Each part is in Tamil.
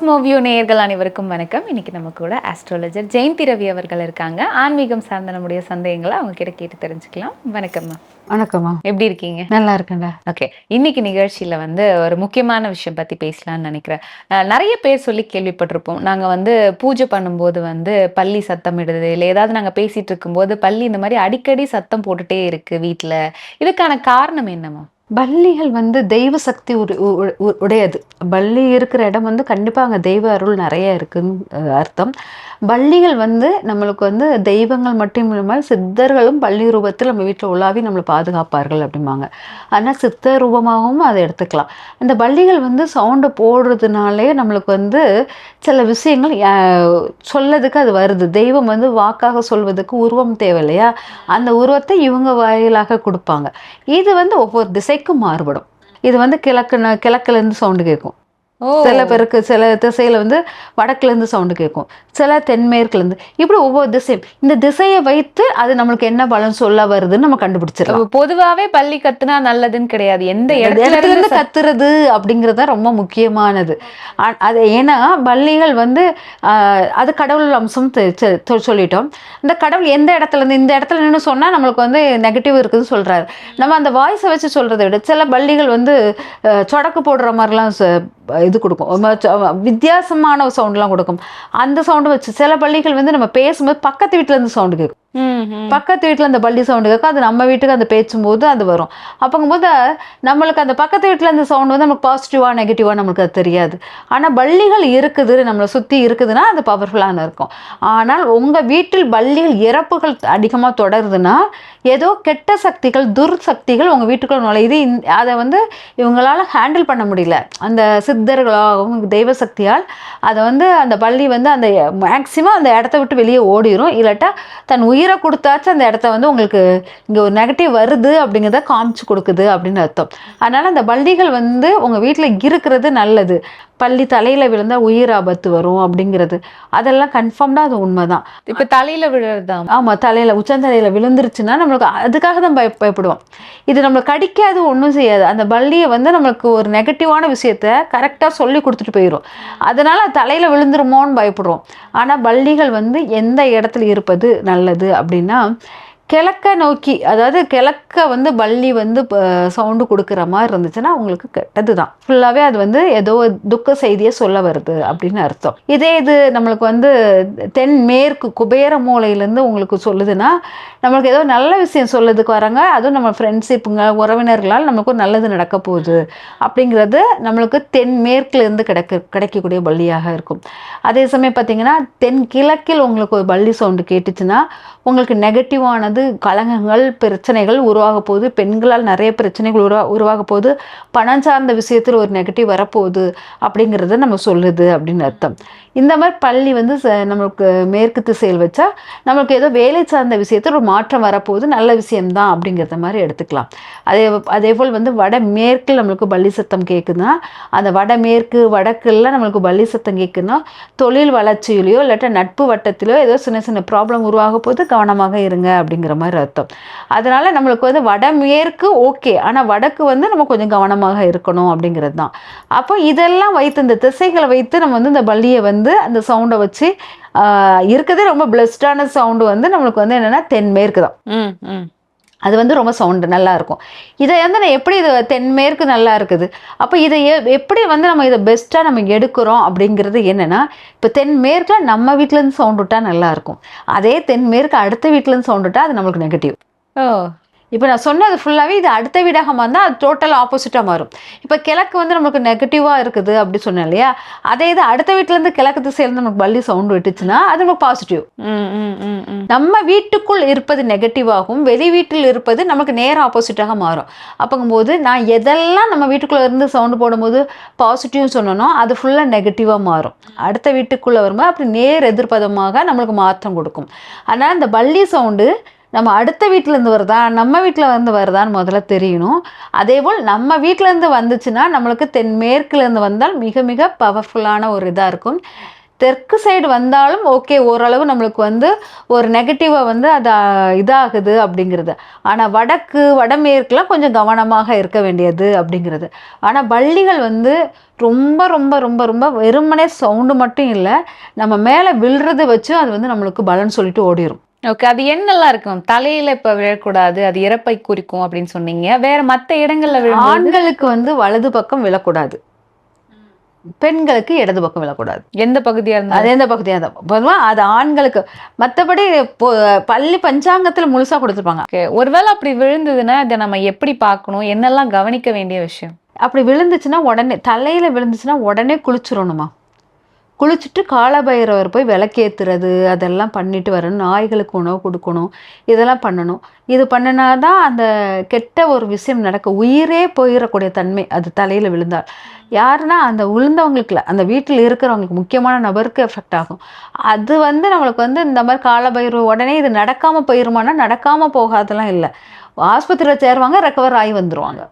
காஸ்மோவியூ நேயர்கள் அனைவருக்கும் வணக்கம். இன்னைக்கு நம்ம கூட ஆஸ்ட்ராலஜர் ஜெயந்தி ரவி அவர்கள் இருக்காங்க. ஆன்மீகம் சார்ந்த நம்முடைய சந்தேகங்களை அவங்க கிட்ட கேட்டு தெரிஞ்சுக்கலாம். வணக்கம்மா வணக்கம்மா எப்படி இருக்கீங்க? நல்லா இருக்கேன்டா ஓகே இன்னைக்கு நிகழ்ச்சியில வந்து ஒரு முக்கியமான விஷயம் பத்தி பேசலாம்னு நினைக்கிறேன். நிறைய பேர் சொல்லி கேள்விப்பட்டிருப்போம். நாங்க வந்து பூஜை பண்ணும்போது வந்து பள்ளி சத்தமிடுது இல்லை ஏதாவது நாங்க பேசிட்டு இருக்கும்போது பள்ளி இந்த மாதிரி அடிக்கடி சத்தம் போட்டுட்டே இருக்கு வீட்ல. இதுக்கான காரணம் என்னம்மா பள்ளிகள் வந்து தெய்வ சக்தி உ- உடையது. பள்ளி இருக்கிற இடம் வந்து கண்டிப்பாக அங்கே தெய்வ அருள் நிறைய இருக்குன்னு அர்த்தம். பள்ளிகள் வந்து நம்மளுக்கு வந்து தெய்வங்கள் மட்டும் இல்லாமல் சித்தர்களும் பள்ளி ரூபத்தில் நம்ம வீட்டில் உலாவி நம்மளை பாதுகாப்பார்கள் அப்படிம்பாங்க. ஆனால் சித்த ரூபமாகவும் அதை எடுத்துக்கலாம். அந்த பள்ளிகள் வந்து சவுண்டு போடுறதுனாலே நம்மளுக்கு வந்து சில விஷயங்கள் சொல்லதுக்கு அது வருது. தெய்வம் வந்து வாக்காக சொல்வதுக்கு உருவம் தேவை இல்லையா அந்த உருவத்தை இவங்க வாயிலாக கொடுப்பாங்க. இது வந்து ஒவ்வொரு திசைக்கும் மாறுபடும். இது வந்து கிழக்கு கிழக்குலேருந்து சவுண்டு கேட்கும். சில பேருக்கு சில திசையில வந்து வடக்குலேருந்து சவுண்டு கேட்கும் சில தென்மேற்குலேருந்து. இப்படி ஒவ்வொரு திசையும். இந்த திசையை வைத்து அது நம்மளுக்கு என்ன பலன் சொல்ல வருதுன்னு நம்ம கண்டுபிடிச்சிடலாம். பொதுவாவே பள்ளி கத்துனா நல்லதுன்னு கிடையாது. எந்த இடத்துல இடத்துல இருந்து இருந்து கத்துறது அப்படிங்கிறது ரொம்ப முக்கியமானது. அது ஏன்னா பள்ளிகள் வந்து அது கடவுள் அம்சம் சொல்லிட்டோம். இந்த கடவுள் எந்த இடத்துல இருந்து இந்த இடத்துல நின்று சொன்னா நம்மளுக்கு வந்து நெகட்டிவ் இருக்குதுன்னு சொல்றாரு. நம்ம அந்த வாய்ஸை வச்சு சொல்றதை விட சில பள்ளிகள் வந்து சொடக்கு போடுற மாதிரிலாம் இது கொடுக்கும். வித்தியாசமான சவுண்ட்லாம் கொடுக்கும். அந்த சவுண்டு வச்சு சில பள்ளிகள் வந்து நம்ம பேசும்போது பக்கத்து வீட்டுல இருந்து சவுண்டு கேட்கும். பக்கத்து வீட்டில் அந்த பள்ளி சவுண்டு கேட்கும் அது நம்ம வீட்டுக்கு அந்த பேச்சும்போது அது வரும். அப்போங்கும்போது நம்மளுக்கு அந்த பக்கத்து வீட்டில் அந்த சவுண்ட் வந்து நமக்கு பாசிட்டிவாக நெகட்டிவாக நம்மளுக்கு அது தெரியாது. ஆனால் பள்ளிகள் இருக்குது நம்மளை சுற்றி இருக்குதுன்னா அது பவர்ஃபுல்லான இருக்கும். ஆனால் உங்கள் வீட்டில் பள்ளிகள் இறப்புகள் அதிகமாக தொடருதுன்னா ஏதோ கெட்ட சக்திகள் துர் சக்திகள் உங்கள் வீட்டுக்குள்ள நுழையுது. இந்த- அதை வந்து இவங்களால ஹேண்டில் பண்ண முடியல. அந்த சித்தர்களாகவும் தெய்வ சக்தியால் அதை வந்து அந்த பள்ளி வந்து அந்த மேக்சிமம் அந்த இடத்த விட்டு வெளியே ஓடிரும். இல்லாட்டா தன் உயிரை கொடுத்தாச்சும் அந்த இடத்த வந்து உங்களுக்கு இங்கே ஒரு நெகட்டிவ் வருது அப்படிங்கிறத காமிச்சு கொடுக்குது அப்படின்னு அர்த்தம். அதனால் அந்த பள்ளிகள் வந்து உங்கள் வீட்டில் இருக்கிறது நல்லது. பள்ளி தலையில் விழுந்தால் உயிர் ஆபத்து வரும் அப்படிங்கிறது. அதெல்லாம் கன்ஃபார்ம்டாக அது உண்மைதான். இப்ப தலையில விழுறதுதான் ஆமாம் தலையில் உச்சந்தலையில் விழுந்துருச்சுன்னா நம்மளுக்கு அதுக்காக தான் பய பயப்படுவோம். இது நம்மளுக்கு கடிக்காது ஒன்றும் செய்யாது. அந்த பள்ளியை வந்து நம்மளுக்கு ஒரு நெகட்டிவான விஷயத்த கரெக்டாக சொல்லி கொடுத்துட்டு போயிடும் அதனால் தலையில் விழுந்துருமோன்னு பயப்படுறோம். ஆனால் பள்ளிகள் வந்து எந்த இடத்துல இருப்பது நல்லது அப்படின்னா கிழக்க நோக்கி அதாவது கிழக்க வந்து பள்ளி வந்து சவுண்டு கொடுக்குற மாதிரி இருந்துச்சுன்னா உங்களுக்கு கெட்டது தான் ஃபுல்லாகவே அது வந்து ஏதோ துக்க செய்தியை சொல்ல வருது அப்படின்னு அர்த்தம். இதே இது நம்மளுக்கு வந்து தென் மேற்கு குபேர மூலையிலேருந்து உங்களுக்கு சொல்லுதுன்னா நம்மளுக்கு ஏதோ நல்ல விஷயம் சொல்லதுக்கு வராங்க. அதுவும் நம்ம ஃப்ரெண்ட்ஷிப்புங்க உறவினர்களால் நமக்கு ஒரு நல்லது நடக்க போகுது அப்படிங்கிறது நம்மளுக்கு தென் மேற்குலேருந்து கிடைக்க கிடைக்கக்கூடிய பள்ளியாக இருக்கும். அதே சமயம் பார்த்தீங்கன்னா தென் கிழக்கில் உங்களுக்கு ஒரு பள்ளி சவுண்டு கேட்டுச்சுன்னா உங்களுக்கு நெகட்டிவானது கலகங்கள் பிரச்சனைகள் உருவாக போகுது பெண்களால் நிறைய பிரச்சனைகள் உருவா உருவாக போகுது பணம் சார்ந்த விஷயத்தில் ஒரு நெகட்டிவ் வரப்போகுது அப்படிங்கிறத நம்ம சொல்லுது அப்படின்னு அர்த்தம். இந்த மாதிரி பள்ளி வந்து ச- நம்மளுக்கு மேற்கு திசையில் வச்சா நம்மளுக்கு ஏதோ வேலை சார்ந்த விஷயத்தில் ஒரு மாற்றம் வரப்போகுது நல்ல விஷயம்தான் அப்படிங்கிறத மாதிரி எடுத்துக்கலாம். அதே அதே போல் வந்து வட மேற்கில் நம்மளுக்கு பள்ளி சத்தம் கேட்குதுன்னா அந்த வடமேற்கு வடக்குலாம் நம்மளுக்கு பள்ளி சத்தம் கேட்குதுன்னா தொழில் வளர்ச்சியிலையோ இல்லாட்டா நட்பு வட்டத்திலோ ஏதோ சின்ன சின்ன ப்ராப்ளம் உருவாக போது கவனமாக இருங்க அப்படிங்கிற மாதிரி அர்த்தம். அதனால் நம்மளுக்கு வந்து வடமேற்கு ஓகே. ஆனால் வடக்கு வந்து நம்ம கொஞ்சம் கவனமாக இருக்கணும் அப்படிங்கிறது தான். அப்போ இதெல்லாம் வைத்து இந்த திசைகளை வைத்து நம்ம வந்து இந்த பள்ளியை வந்து அந்த சவுண்டை வச்சு இருக்கிறதே ரொம்ப பிளஸ்டான சவுண்டு வந்து நம்மளுக்கு வந்து என்னென்னா தென்மேற்கு தான். ம், ம். அது வந்து ரொம்ப சவுண்டு நல்லா இருக்கும் இதை வந்து நான் எப்படி இது தென்மேற்கு நல்லா இருக்குது அப்போ இதை எ- எப்படி வந்து நம்ம இதை பெஸ்ட்டாக நம்ம எடுக்கிறோம் அப்படிங்கிறது என்னென்னா இப்போ தென்மேற்கில் நம்ம வீட்டிலேருந்து சவுண்டு விட்டால் நல்லாயிருக்கும் அதே தென்மேற்கு அடுத்த வீட்டிலேருந்து சவுண்டு விட்டால் அது நம்மளுக்கு நெகட்டிவ் ஓ இப்போ நான் சொன்னது ஃபுல்லாகவே இது அடுத்த வீடாக மாறினா அது டோட்டல் ஆப்போசிட்டாக மாறும். இப்போ கிழக்கு வந்து நம்மளுக்கு நெகட்டிவாக இருக்குது அப்படி சொன்னேன் இல்லையா? அதே இது அடுத்த வீட்டிலேருந்து கிழக்கு திசையிலேருந்து நமக்கு பள்ளி சவுண்ட் விட்டுச்சுன்னா அது நமக்கு பாசிட்டிவ். நம்ம வீட்டுக்குள் இருப்பது நெகட்டிவாகவும் வெளி வீட்டில் இருப்பது நமக்கு நேர ஆப்போசிட்டாக மாறும். அப்போங்கும்போது நான் எதெல்லாம் நம்ம வீட்டுக்குள்ளே இருந்து சவுண்டு போடும்போது பாசிட்டிவ் சொன்னனோ அது ஃபுல்லாக நெகட்டிவாக மாறும். அடுத்த வீட்டுக்குள்ளே வரும்போது அப்படி நேர் எதிர்ப்பதமாக நம்மளுக்கு மாற்றம் கொடுக்கும். அதனால் இந்த பள்ளி சவுண்டு நம்ம அடுத்த வீட்டிலேருந்து வருதா? நம்ம வீட்டில் வந்து வருதான்னு முதல்ல தெரியணும். அதேபோல் நம்ம வீட்டிலேருந்து வந்துச்சுன்னா நம்மளுக்கு தென்மேற்குலேருந்து வந்தால் மிக மிக பவர்ஃபுல்லான ஒரு இதாக இருக்கும். தெற்கு சைடு வந்தாலும் ஓகே ஓரளவு நம்மளுக்கு வந்து ஒரு நெகட்டிவாக வந்து அது இதாகுது அப்படிங்கிறது. ஆனால் வடக்கு வடமேற்குலாம் கொஞ்சம் கவனமாக இருக்க வேண்டியது அப்படிங்கிறது. ஆனால் பள்ளிகள் வந்து ரொம்ப ரொம்ப ரொம்ப ரொம்ப வெறுமனே சவுண்டு மட்டும் இல்லை நம்ம மேலே விழுறத வச்சு அது வந்து நம்மளுக்கு பலன் சொல்லிட்டு ஓடிரும். ஓகே அது என்னெல்லாம் இருக்கும். தலையில இப்ப விழக்கூடாது அது இறப்பை குறிக்கும் அப்படின்னு சொன்னீங்க. வேற மத்த இடங்கள்ல விழும்போது? ஆண்களுக்கு வந்து வலது பக்கம் விழக்கூடாது. பெண்களுக்கு இடது பக்கம் விழக்கூடாது. எந்த பகுதியா அது இருந்தாலும் எந்த பகுதியாக தான் பொதுவாக அது ஆண்களுக்கு. மற்றபடி பள்ளி பஞ்சாங்கத்தில் முழுசாக கொடுத்துருப்பாங்க. Okay. ஒருவேளை அப்படி விழுந்ததுன்னா இதை நம்ம எப்படி பார்க்கணும்? என்னெல்லாம் கவனிக்க வேண்டிய விஷயம்? அப்படி விழுந்துச்சுன்னா உடனே தலையில் விழுந்துச்சுன்னா உடனே குளிச்சிடணுமா? குளிச்சுட்டு காலபைரவர் போய் விளக்கேற்றுறது அதெல்லாம் பண்ணிட்டு வரணும் நாய்களுக்கு உணவு கொடுக்கணும் இதெல்லாம் பண்ணணும். இது பண்ணினாதான் அந்த கெட்ட ஒரு விஷயம் நடக்க உயிரே போயிடக்கூடிய தன்மை அது தலையில் விழுந்தால். யாருன்னா அந்த விழுந்தவங்களுக்கு அந்த வீட்டில் இருக்கிறவங்களுக்கு முக்கியமான நபருக்கு எஃபெக்ட் ஆகும். அது வந்து நம்மளுக்கு வந்து இந்த மாதிரி காலபைரவ உடனே இது நடக்காமல் போயிருமானா நடக்காமல் போகாதெல்லாம் இல்லை. ஆஸ்பத்திரியில் சேருவாங்க ரெக்கவர் ஆகி வந்துருவாங்க.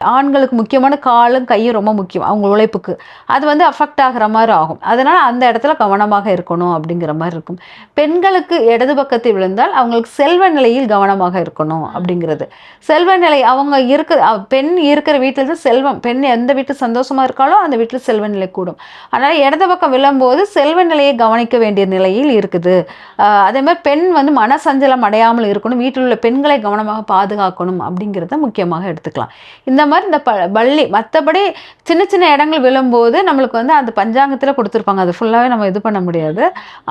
ஆண்களுக்கு முக்கியமான காலும் கையும் ரொம்ப முக்கியம் அவங்க உழைப்புக்கு. அது வந்து அஃபெக்ட் ஆகிற மாதிரி ஆகும். அதனால் அந்த இடத்துல கவனமாக இருக்கணும் அப்படிங்கிற மாதிரி இருக்கும். பெண்களுக்கு இடது பக்கத்தில் விழுந்தால் அவங்களுக்கு செல்வ நிலையில் கவனமாக இருக்கணும் அப்படிங்கிறது. செல்வ நிலை அவங்க இருக்கிற அ, பெண் இருக்கிற வீட்டில் தான் செல்வம் பெண் எந்த வீட்டில் சந்தோஷமா இருக்காளோ அந்த வீட்டில் செல்வ நிலை கூடும். அதனால் இடது பக்கம் விழும்போது செல்வ நிலையை கவனிக்க வேண்டிய நிலையில் இருக்குது. அதே மாதிரி பெண் வந்து மனசஞ்சலம் அடையாமல் இருக்கணும். வீட்டில் உள்ள பெண்களை கவனமாக பாதுகாக்கணும் அப்படிங்கிறத முக்கியமாக எடுத்துக்கலாம். இந்த மாதிரி இந்த ப பள்ளி மற்றபடி சின்ன சின்ன இடங்கள் விழும்போது நம்மளுக்கு வந்து அந்த பஞ்சாங்கத்தில் கொடுத்துருப்பாங்க. அது ஃபுல்லாகவே நம்ம இது பண்ண முடியாது.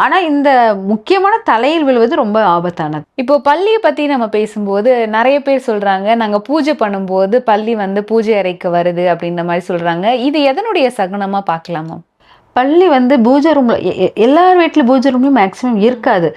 ஆனால் இந்த முக்கியமான தலையில் விழுவது ரொம்ப ஆபத்தானது. இப்போ பள்ளியை பற்றி நம்ம பேசும்போது நிறைய பேர் சொல்கிறாங்க நாங்கள் பூஜை பண்ணும்போது பள்ளி வந்து பூஜை அறைக்கு வருது அப்படின்ற மாதிரி சொல்கிறாங்க இது எதனுடைய சகுனமாக பார்க்கலாமா? பள்ளி வந்து பூஜை ரூமில் எல்லார் வீட்டில் பூஜை ரூம்லையும் மேக்ஸிமம் இருக்காது.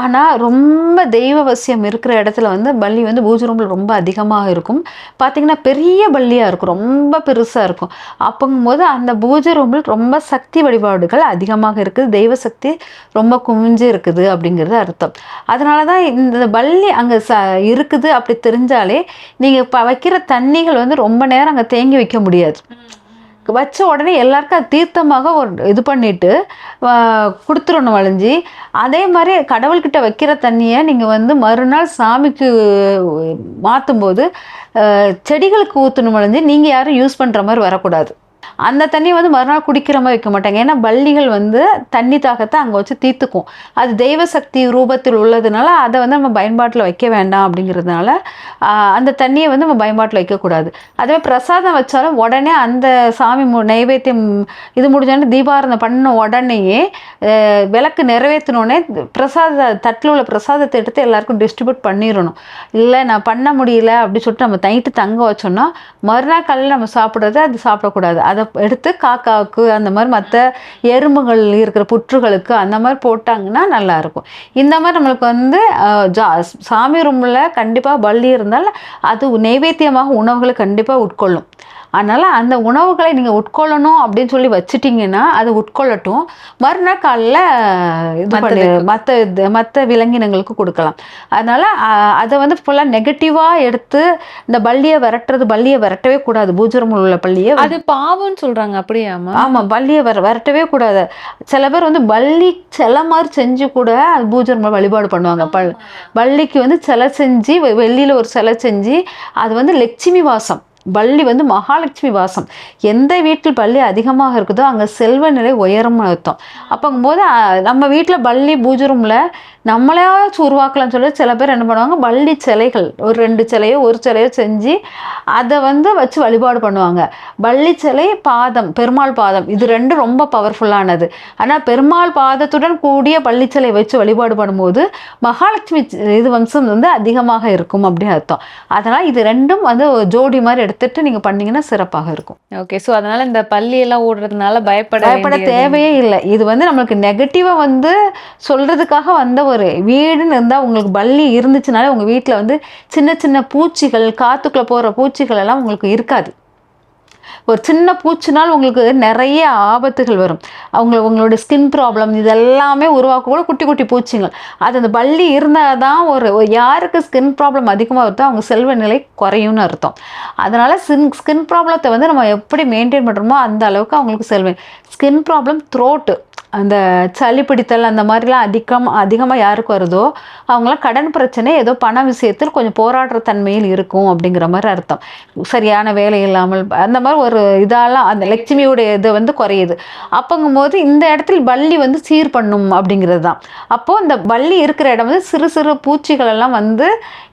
ஆனால் ரொம்ப தெய்வ வசியம் இருக்கிற இடத்துல வந்து பள்ளி வந்து பூஜை ரூமில் ரொம்ப அதிகமாக இருக்கும். பார்த்தீங்கன்னா பெரிய பள்ளியாக இருக்கும். ரொம்ப பெருசாக இருக்கும். அப்போங்கும்போது அந்த பூஜை ரூமில் ரொம்ப சக்தி வழிபாடுகள் அதிகமாக இருக்குது. தெய்வ சக்தி ரொம்ப குமிஞ்சு இருக்குது அப்படிங்கிறது அர்த்தம். அதனால தான் இந்த பள்ளி அங்கே ச இருக்குது. அப்படி தெரிஞ்சாலே நீங்கள் இப்போ வைக்கிற தண்ணிகள் வந்து ரொம்ப நேரம் அங்கே தேங்கி வைக்க முடியாது. வச்ச உடனே எல்லாருக்கும் அது தீர்த்தமாக ஒரு இது பண்ணிவிட்டு கொடுத்துடணும் வளைஞ்சி அதே மாதிரி கடவுள்கிட்ட வைக்கிற தண்ணியை நீங்கள் வந்து மறுநாள் சாமிக்கு மாற்றும்போது செடிகளுக்கு ஊற்றணும் வளைஞ்சி நீங்கள் யாரும் யூஸ் பண்ணுற மாதிரி வரக்கூடாது. அந்த தண்ணியை வந்து மறுநாள் குடிக்கிற மாதிரி வைக்க மாட்டாங்க. ஏன்னா பள்ளிகள் வந்து தண்ணி தாகத்தை அங்கே வச்சு தீர்த்துக்கும். அது தெய்வ சக்தி ரூபத்தில் உள்ளதுனால அதை வந்து நம்ம பயன்பாட்டில் வைக்க வேண்டாம் அப்படிங்கிறதுனால அந்த தண்ணியை வந்து நம்ம பயன்பாட்டில் வைக்கக்கூடாது. அதே பிரசாதம் வச்சாலும் உடனே அந்த சாமி மு நைவேத்தியம் இது முடிஞ்சோடனே தீபாரதம் பண்ண உடனேயே விளக்கு நிறைவேற்றினோடனே பிரசாத தட்டில் உள்ள பிரசாதத்தை எடுத்து எல்லாருக்கும் டிஸ்ட்ரிபியூட் பண்ணிடணும். இல்லை நான் பண்ண முடியல அப்படின்னு சொல்லிட்டு நம்ம நைட்டு தங்க வச்சோம்னா மறுநாள் காலையில் நம்ம சாப்பிட்றது அது சாப்பிடக்கூடாது. அதை எடுத்து காக்காவுக்கு அந்த மாதிரி மற்ற எறும்புகள் இருக்கிற புற்றுகளுக்கு அந்த மாதிரி போட்டாங்கன்னா நல்லாயிருக்கும் இந்த மாதிரி நம்மளுக்கு வந்து ஜா சாமி ரூமில் கண்டிப்பாக பள்ளி இருந்தால் அது நைவேத்தியமாக உணவுகளை கண்டிப்பாக உட்கொள்ளும். அதனால் அந்த உணவுகளை நீங்கள் உட்கொள்ளணும் அப்படின்னு சொல்லி வச்சிட்டிங்கன்னா அது உட்கொள்ளட்டும். மறுநாள் காலையில் இது பண்ணி. மற்ற மற்ற விலங்கினங்களுக்கு கொடுக்கலாம். அதனால் அதை வந்து ஃபுல்லாக நெகட்டிவாக எடுத்து இந்த பள்ளியை விரட்டுறது பள்ளியை விரட்டவே கூடாது. பூஜரமில் உள்ள பள்ளியை அது பாவம்னு சொல்றாங்க அப்படியாமா ஆமாம் பள்ளியை வர விரட்டவே கூடாது. சில பேர் வந்து பள்ளி சிலை மாதிரி செஞ்சு கூட அது பூஜை ரூம்ல வழிபாடு பண்ணுவாங்க. பள் பள்ளிக்கு வந்து சிலை செஞ்சு வெள்ளியில ஒரு சிலை செஞ்சு அது வந்து லட்சுமி வாசம். பள்ளி வந்து மகாலட்சுமி வாசம். எந்த வீட்டில் பள்ளி அதிகமாக இருக்குதோ அங்கே செல்வ நிலை உயரும் அர்த்தம். அப்போங்கும்போது நம்ம வீட்டில் பள்ளி பூஜை ரூமில் நம்மளாச்சும் உருவாக்கலாம்னு சொல்லி சில பேர் என்ன பண்ணுவாங்க பள்ளி சிலைகள் ஒரு ரெண்டு சிலையோ ஒரு சிலையோ செஞ்சு அதை வந்து வச்சு வழிபாடு பண்ணுவாங்க. பள்ளி சிலை பாதம் பெருமாள் பாதம் இது ரெண்டும் ரொம்ப பவர்ஃபுல்லானது ஆனால் பெருமாள் பாதத்துடன் கூடிய பள்ளி சிலை வச்சு வழிபாடு பண்ணும்போது மகாலட்சுமி இது வம்சம் வந்து அதிகமாக இருக்கும் அப்படின்னு அர்த்தம். அதனால் இது ரெண்டும் வந்து ஜோடி மாதிரி எடுத்துட்டு நீங்கள் பண்ணீங்கன்னா சிறப்பாக இருக்கும். ஓகே சோ அதனால இந்த பள்ளி எல்லாம் ஓடுறதுனால பயப்பட பயப்பட தேவையே இல்லை. இது வந்து நம்மளுக்கு நெகட்டிவாக வந்து சொல்கிறதுக்காக வந்த ஒரு வீடுன்னு இருந்தால் உங்களுக்கு பள்ளி இருந்துச்சுனாலே உங்கள் வீட்டில் வந்து சின்ன சின்ன பூச்சிகள் காத்துக்குள்ளே போகிற பூச்சிகள் எல்லாம் உங்களுக்கு இருக்காது. ஒரு சின்ன பூச்சினால் உங்களுக்கு நிறைய ஆபத்துகள் வரும். அவங்க உங்களோட ஸ்கின் ப்ராப்ளம் இதெல்லாமே உருவாக்கக்கூட குட்டி குட்டி பூச்சிங்கள் அது அந்த பள்ளி இருந்தால் தான் ஒரு யாருக்கு ஸ்கின் ப்ராப்ளம் அதிகமாக வருதோ அவங்க செல்வ நிலை குறையும்னு அர்த்தம். அதனால் ஸ்கின் ஸ்கின் ப்ராப்ளத்தை வந்து நம்ம எப்படி மெயின்டைன் பண்ணுறோமோ அந்த அளவுக்கு அவங்களுக்கு செல்வ ஸ்கின் ப்ராப்ளம் த்ரோட்டு அந்த சளி பிடித்தல் அந்த மாதிரிலாம் அதிகம் அதிகமாக யாருக்கு வருதோ அவங்களாம் கடன் பிரச்சனை ஏதோ பண விஷயத்தில் கொஞ்சம் போராடுற தன்மையில் இருக்கும் அப்படிங்கிற மாதிரி அர்த்தம். சரியான வேலை இல்லாமல் அந்த மாதிரி ஒரு இதாலாம் அந்த லட்சுமியோடைய இது வந்து குறையுது. அப்போங்கும்போது இந்த இடத்துல பள்ளி வந்து சீர் பண்ணும் அப்படிங்கிறது தான் அப்போது இந்த பள்ளி இருக்கிற இடம் வந்து சிறு சிறு பூச்சிகளெல்லாம் வந்து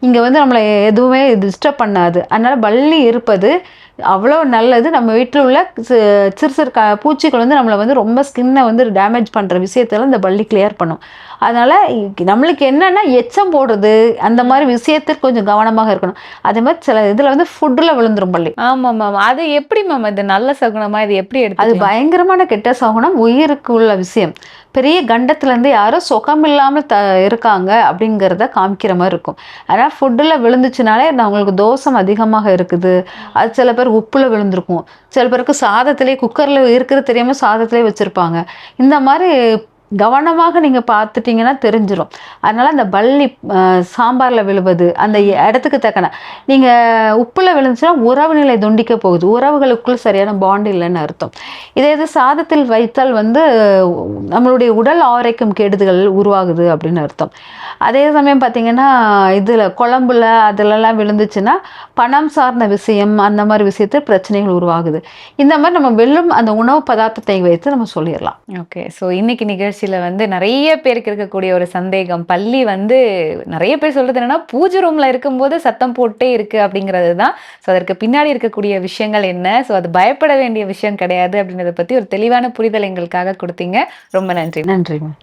இங்கே வந்து நம்மளை எதுவுமே டிஸ்டர்ப் பண்ணாது. அதனால் பள்ளி இருப்பது அவ்வளோ நல்லது. நம்ம வீட்டில் உள்ள சிறு சிறு க பூச்சிகள் வந்து நம்மளை வந்து ரொம்ப ஸ்கின்னை வந்து டேமேஜ் பண்ணுற விஷயத்தெல்லாம் இந்த பள்ளி கிளியர் பண்ணும். அதனால் நம்மளுக்கு என்னென்னா எச்சம் போடுறது அந்த மாதிரி விஷயத்தில் கொஞ்சம் கவனமாக இருக்கணும். அதே மாதிரி சில இதில் வந்து ஃபுட்டில் விழுந்துரும் பள்ளி. ஆமா மேம் அது எப்படி மேம் இது நல்ல சகுனமா? இது எப்படி அது எடுத்து பயங்கரமான கெட்ட சகுனம் உயிருக்கு உள்ள விஷயம். பெரிய கண்டத்துலேருந்து யாரோ சுகம் இல்லாமல் த இருக்காங்க அப்படிங்கிறத காமிக்கிற மாதிரி இருக்கும். ஆனால் ஃபுட்டில் விழுந்துச்சுனாலே அவங்களுக்கு தோசம் தோஷம் அதிகமாக இருக்குது. அது சில பேர் உப்பில் விழுந்திருக்கும். சில பேருக்கு சாதத்திலே குக்கரில் இருக்கிறது தெரியாமல் சாதத்திலே வச்சுருப்பாங்க. இந்த மாதிரி கவனமாக நீங்கள் பார்த்துட்டிங்கன்னா தெரிஞ்சிடும் அதனால் அந்த பள்ளி சாம்பாரில் விழுவது அந்த இடத்துக்கு தக்கன. நீங்கள் உப்பில் விழுந்துச்சுன்னா உறவு நிலை துண்டிக்க போகுது. உறவுகளுக்குள் சரியான பாண்ட் இல்லைன்னு அர்த்தம். இதே இது சாதத்தில் வைத்தால் வந்து நம்மளுடைய உடல் ஆரோக்கியம் கெடுதிகள் உருவாகுது அப்படின்னு அர்த்தம். அதே சமயம் பார்த்தீங்கன்னா இதில் குழம்புல அதிலெல்லாம் விழுந்துச்சுன்னா பணம் சார்ந்த விஷயம் அந்த மாதிரி விஷயத்தில் பிரச்சனைகள் உருவாகுது. இந்த மாதிரி நம்ம வெல்லும் அந்த உணவு பதார்த்தத்தை வைத்து நம்ம சொல்லிடலாம். ஓகே. ஸோ இன்னைக்கு நிகழ்ச்சியில வந்து நிறைய பேருக்கு இருக்கக்கூடிய ஒரு சந்தேகம். பள்ளி வந்து நிறைய பேர் சொல்றது என்னன்னா பூஜை ரூம்ல இருக்கும்போது சத்தம் போட்டே இருக்கு அப்படிங்கிறது தான் ஸோ அதற்கு பின்னாடி இருக்கக்கூடிய விஷயங்கள் என்ன? ஸோ அது பயப்பட வேண்டிய விஷயம் கிடையாது அப்படின்றத பத்தி ஒரு தெளிவான புரிதல் எங்களுக்காக கொடுத்தீங்க. ரொம்ப நன்றி. நன்றி மேம்